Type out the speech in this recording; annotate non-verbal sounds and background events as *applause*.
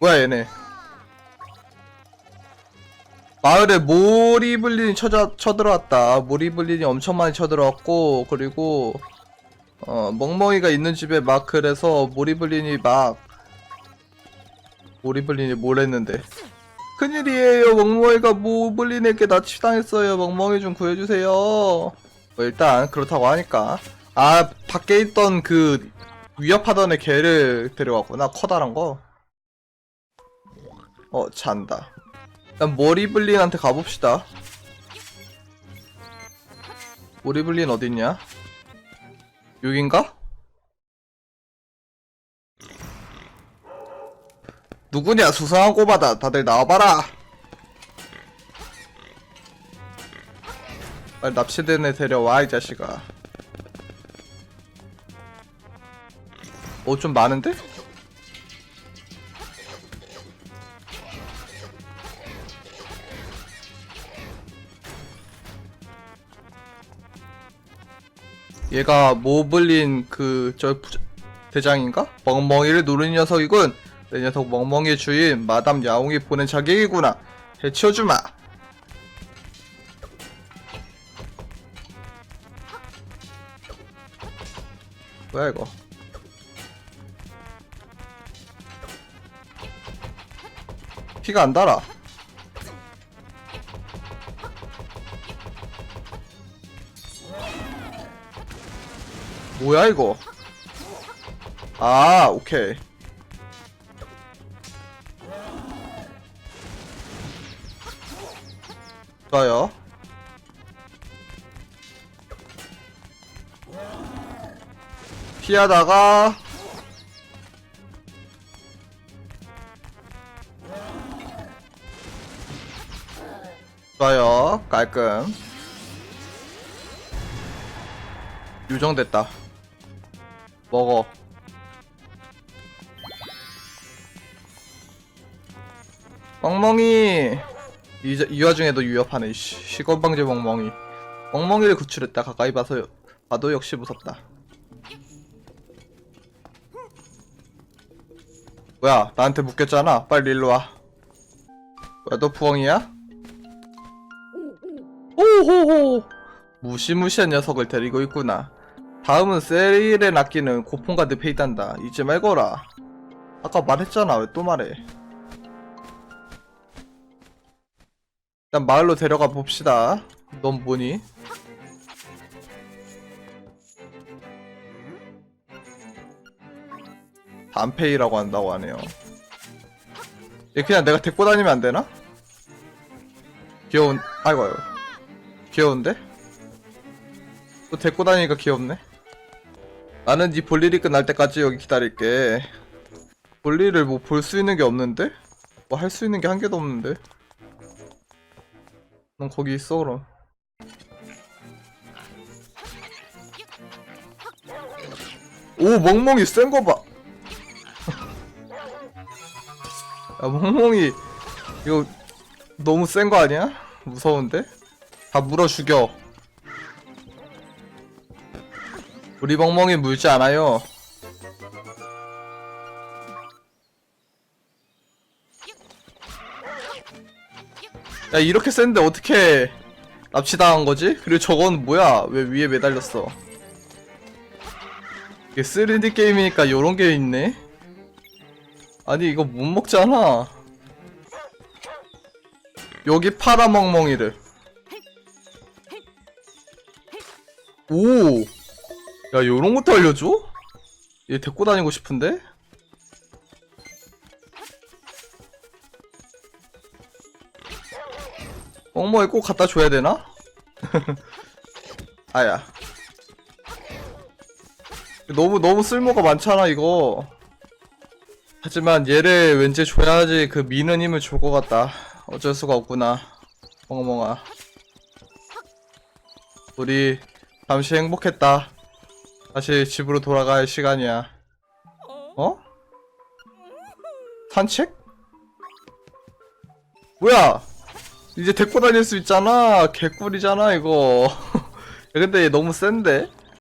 뭐야 얘네. 마을에 모리블린이 쳐져, 쳐들어왔다. 모리블린이 엄청 많이 쳐들어왔고 그리고 어 멍멍이가 있는 집에 막 그래서 모리블린이 막 모리블린이 뭘 했는데. 큰일이에요. 멍멍이가 모블린에게 납치당했어요. 멍멍이 좀 구해주세요. 뭐 일단 그렇다고 하니까. 아 밖에 있던 그 위협하던 애 걔를 데려왔구나. 커다란 거 어, 잔다. 일단 모리블린한테 가봅시다. 모리블린 어딨냐? 여긴가? 누구냐? 수상한 꼬마다. 다들 나와봐라! 빨리 납치된 애 데려와, 이 자식아. 어, 좀 많은데? 얘가 모블린 그 저 대장인가? 멍멍이를 누른 녀석이군. 내 녀석 멍멍이의 주인 마담 야옹이 보낸 자객이구나. 해치워주마. 뭐야 이거? 피가 안 달아. 뭐야 이거? 아 오케이. 좋아요. 피하다가 좋아요. 깔끔. 유정됐다 먹어. 멍멍이. 이, 이 와중에도 유협하네 씨. 시건방지 멍멍이. 멍멍이를 구출했다. 가까이 봐서 봐도 역시 무섭다. 뭐야 나한테 묶였잖아. 빨리 일로 와. 뭐야 너 부엉이야? 오호호. 무시무시한 녀석을 데리고 있구나 다음은 세일에 낚이는 고폰가 늪에 있단다. 잊지 말거라. 아까 말했잖아. 왜 또 말해? 일단 마을로 데려가 봅시다. 넌 뭐니? 단페이라고 한다고 하네요. 얘 그냥 내가 데리고 다니면 안 되나? 귀여운, 아이고, 아이고. 귀여운데? 또 데리고 다니니까 귀엽네. 나는 네 볼일이 끝날 때까지 여기 기다릴게. 볼일을 뭐 볼 수 있는 게 없는데? 뭐 할 수 있는 게 한 개도 없는데? 넌 거기 있어 그럼. 오 멍멍이 센 거 봐. *laughs* 야 멍멍이 이거 너무 센 거 아니야? 무서운데? 다 물어 죽여. 우리 멍멍이 물지 않아요. 야 이렇게 센데 어떻게 납치당한 거지? 그리고 저건 뭐야? 왜 위에 매달렸어? 이게 3D 게임이니까 요런 게 있네? 아니 이거 못 먹잖아 여기 파라 멍멍이를 오! 야 요런 것도 알려줘? 얘 데리고 다니고 싶은데? 엉머에 꼭 갖다 줘야 되나? *laughs* 아야 너무 너무 쓸모가 많잖아 이거 하지만 얘를 왠지 줘야지 그 미는 힘을 줄 것 같다 어쩔 수가 없구나 멍멍아 우리 잠시 행복했다 다시 집으로 돌아갈 시간이야. 어? 산책? 뭐야? 이제 데리고 다닐 수 있잖아. 개꿀이잖아, 이거. *laughs* 야, 근데 얘 너무 센데?